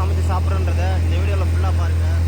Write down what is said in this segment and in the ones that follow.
சமைச்சு சாப்பிட்றன்றத இந்த ஃபுல்லாக பாருங்கள்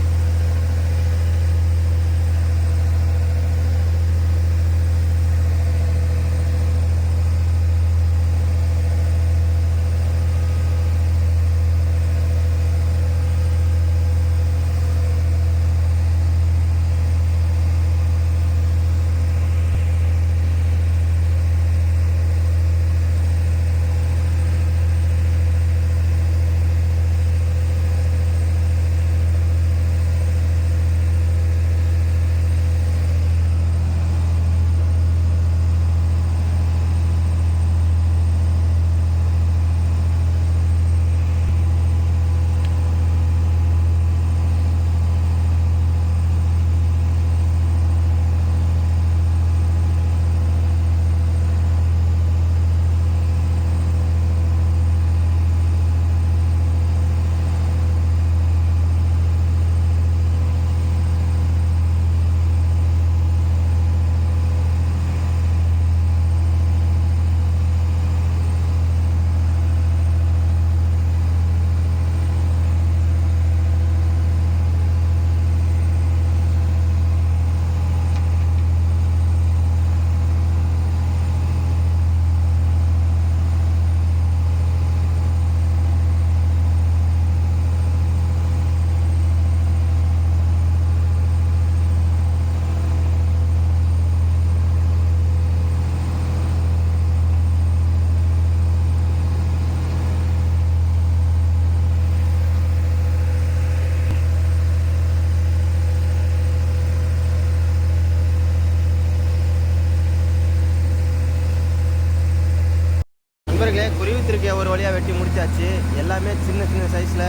நண்பர்களே ஒரு வழியாக வெட்டி முடிச்சாச்சு. எல்லாமே சின்ன சின்ன சைஸில்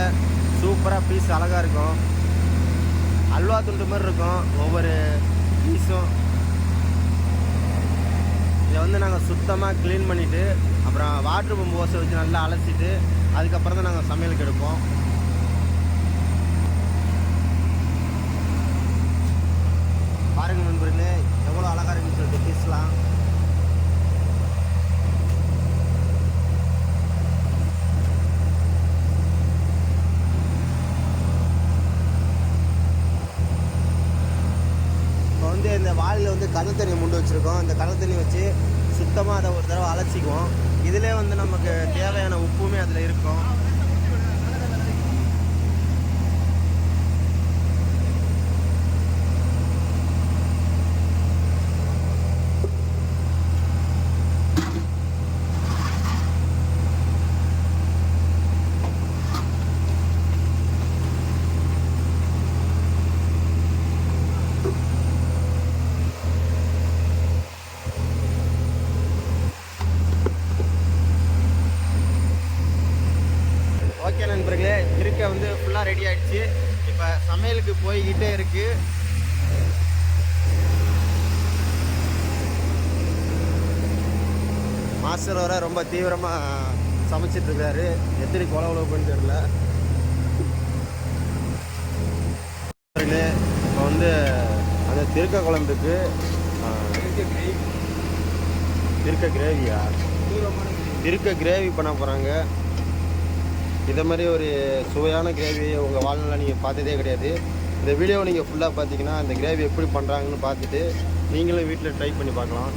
சூப்பராக பீஸ் அழகாக இருக்கும். அல்வா துண்டு மாதிரி இருக்கும். ஒவ்வொரு பீஸும் இதை வந்து நாங்கள் சுத்தமாக க்ளீன் பண்ணிவிட்டு அப்புறம் வாட்ரு பம்பு ஓசை வச்சு நல்லா அலசிட்டு அதுக்கப்புறம் தான் நாங்கள் சமையலுக்கு எடுப்போம். பாருங்கள் நண்பர்களே எவ்வளோ அழகாக இருக்குன்னு சொல்லிட்டு பீஸ்லாம் இப்போ வந்து இந்த வாளியில் வந்து கடல் தண்ணி முண்டு வச்சுருக்கோம். இந்த கடல் தண்ணி வச்சு சுத்தமாக அதை ஒரு தடவை அலசிக்குவோம். இதிலே வந்து நமக்கு தேவையான உப்புமே அதில் இருக்கும் ஓகே நண்பர்களே இருக்க வந்து ஃபுல்லாக ரெடி ஆகிடுச்சு இப்போ சமையலுக்கு போய்கிட்டே இருக்கு. மாஸ்டர் வர ரொம்ப தீவிரமாக சமைச்சிட்ருக்காரு எத்தனை கொலை உழவுன்னு தெரில தெரியல இப்போ வந்து அந்த திருக்க குழம்புக்கு திருக்க கிரேவியா திருக்க கிரேவி பண்ண போகிறாங்க இதை மாதிரி ஒரு சுவையான கிரேவி உங்கள் வாழ்நாளில் நீங்கள் பார்த்ததே கிடையாது. இந்த வீடியோவை நீங்கள் ஃபுல்லாக பார்த்தீங்கன்னா அந்த கிரேவி எப்படி பண்ணுறாங்கன்னு பார்த்துட்டு நீங்களும் வீட்டில் ட்ரை பண்ணி பார்க்கலாம்.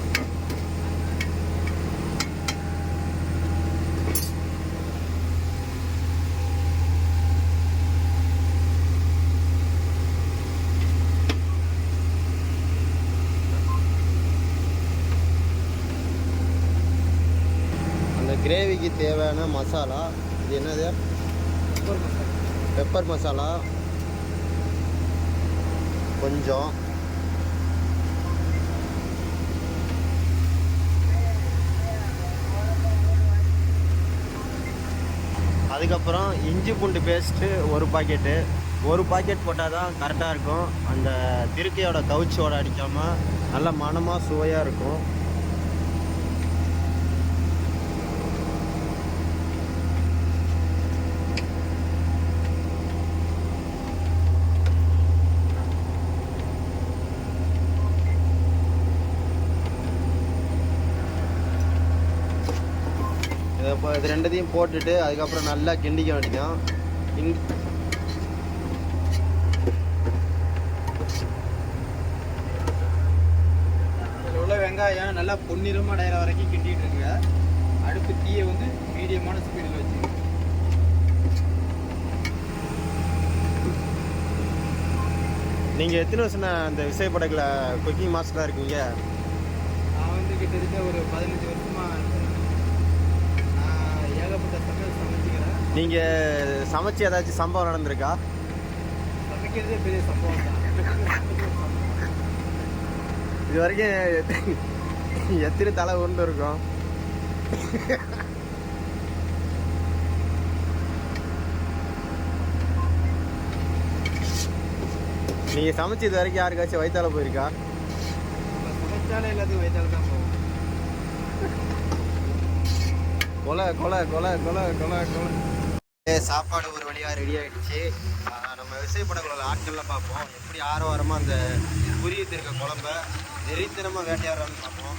அந்த கிரேவிக்கு தேவையான மசாலா இது என்னது? பெப்பர் மசாலா கொஞ்சம். அதுக்கப்புறம் இஞ்சி பூண்டு பேஸ்ட்டு ஒரு பாக்கெட்டு ஒரு பாக்கெட் போட்டால் தான் கரெக்டாக இருக்கும். அந்த திருக்கையோட கவுச்சியோட அடிக்காமல் நல்ல மனமாக சுவையாக இருக்கும். இப்போ இது ரெண்டத்தையும் போட்டுட்டு அதுக்கப்புறம் நல்லா கிண்டிக்க வேண்டியதான் இதில் உள்ள வெங்காயம் நல்லா பொன்னிறமாக அடையிற வரைக்கும் கிண்டிட்டு இருக்குங்க அடுப்பு தீயை வந்து மீடியமான ஸ்பீடில் வச்சுங்க நீங்கள் எத்தனை வருஷம் அந்த விசைப்படகுல குக்கிங் மாஸ்டராக இருக்கீங்க? நான் வந்து கிட்டத்தட்ட ஒரு பதினஞ்சு வருஷமா நான் ஏகப்பட்ட சமையல் சமைச்சுக்கிறேன் நீங்கள் சமைச்சு ஏதாச்சும் சம்பவம் நடந்திருக்கா? சமைக்கிறதே பெரிய சம்பவம் தான். இது வரைக்கும் எத்தனை தலை உருண்டு இருக்கும்? நீங்க சமைச்சு இது வரைக்கும் யாருக்காச்சும் வயிற்றால போயிருக்கா? சமைச்சாலே எல்லாத்துக்கும் வயிற்றால தான் போகும். கொலை கொலை கொலை கொலை கொலை கொலை. சாப்பாடு ஒரு வழியாக ரெடி ஆயிடுச்சு. நம்ம விசைப்படங்களோட ஆட்கள்லாம் பார்ப்போம். எப்படி ஆரவாரமாக அந்த புரியத்து இருக்க குழம்ப. நெறித்தனமாக வேட்டையாடுறான்னு பார்ப்போம்.